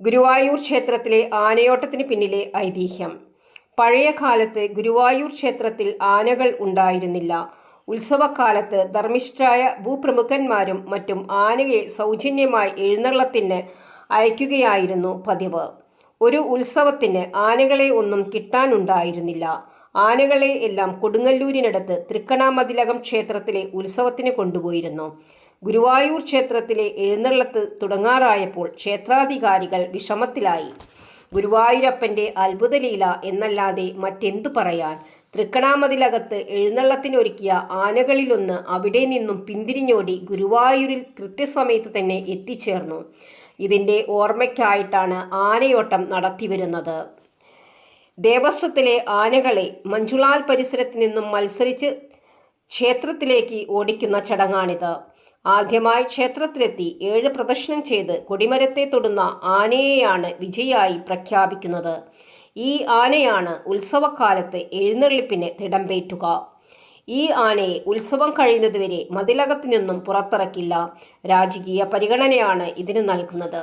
ഗുരുവായൂർ ക്ഷേത്രത്തിലെ ആനയോട്ടത്തിന് പിന്നിലെ ഐതിഹ്യം. പഴയ കാലത്ത് ഗുരുവായൂർ ക്ഷേത്രത്തിൽ ആനകൾ ഉണ്ടായിരുന്നില്ല. ഉത്സവക്കാലത്ത് ധർമ്മിഷ്ഠരായ ഭൂപ്രമുഖന്മാരും മറ്റും ആനയെ സൗജന്യമായി എഴുന്നള്ളത്തിന് അയക്കുകയായിരുന്നു പതിവ്. ഒരു ഉത്സവത്തിന് ആനകളെ ഒന്നും കിട്ടാനുണ്ടായിരുന്നില്ല. ആനകളെ എല്ലാം കൊടുങ്ങല്ലൂരിനടുത്ത് തൃക്കണാമതിലകം ക്ഷേത്രത്തിലെ ഉത്സവത്തിന് കൊണ്ടുപോയിരുന്നു. ഗുരുവായൂർ ക്ഷേത്രത്തിലെ എഴുന്നള്ളത്ത് തുടങ്ങാറായപ്പോൾ ക്ഷേത്രാധികാരികൾ വിഷമത്തിലായി. ഗുരുവായൂരപ്പന്റെ അത്ഭുതലീല എന്നല്ലാതെ മറ്റെന്തു പറയാൻ? തൃക്കണാമതിലകത്ത് എഴുന്നള്ളത്തിനൊരുക്കിയ ആനകളിലൊന്ന് അവിടെ നിന്നും പിന്തിരിഞ്ഞോടി ഗുരുവായൂരിൽ കൃത്യസമയത്ത് തന്നെ എത്തിച്ചേർന്നു. ഇതിന്റെ ഓർമ്മയ്ക്കായിട്ടാണ് ആനയോട്ടം നടത്തിവരുന്നത്. ദേവസ്വത്തിലെ ആനകളെ മഞ്ജുളാൽ പരിസരത്ത് നിന്നും മത്സരിച്ച് ക്ഷേത്രത്തിലേക്ക് ഓടിക്കുന്ന ചടങ്ങാണിത്. ആദ്യമായി ക്ഷേത്രത്തിലെത്തി ഏഴ് പ്രദർശനം ചെയ്ത് കൊടിമരത്തെ തൊടുന്ന ആനയെയാണ് വിജയായി പ്രഖ്യാപിക്കുന്നത്. ഈ ആനയാണ് ഉത്സവക്കാലത്ത് എഴുന്നള്ളിപ്പിന് തിടമ്പേറ്റുക. ഈ ആനയെ ഉത്സവം കഴിയുന്നതുവരെ മതിലകത്തു നിന്നും പുറത്തിറക്കില്ല. രാജകീയ പരിഗണനയാണ് ഇതിന് നൽകുന്നത്.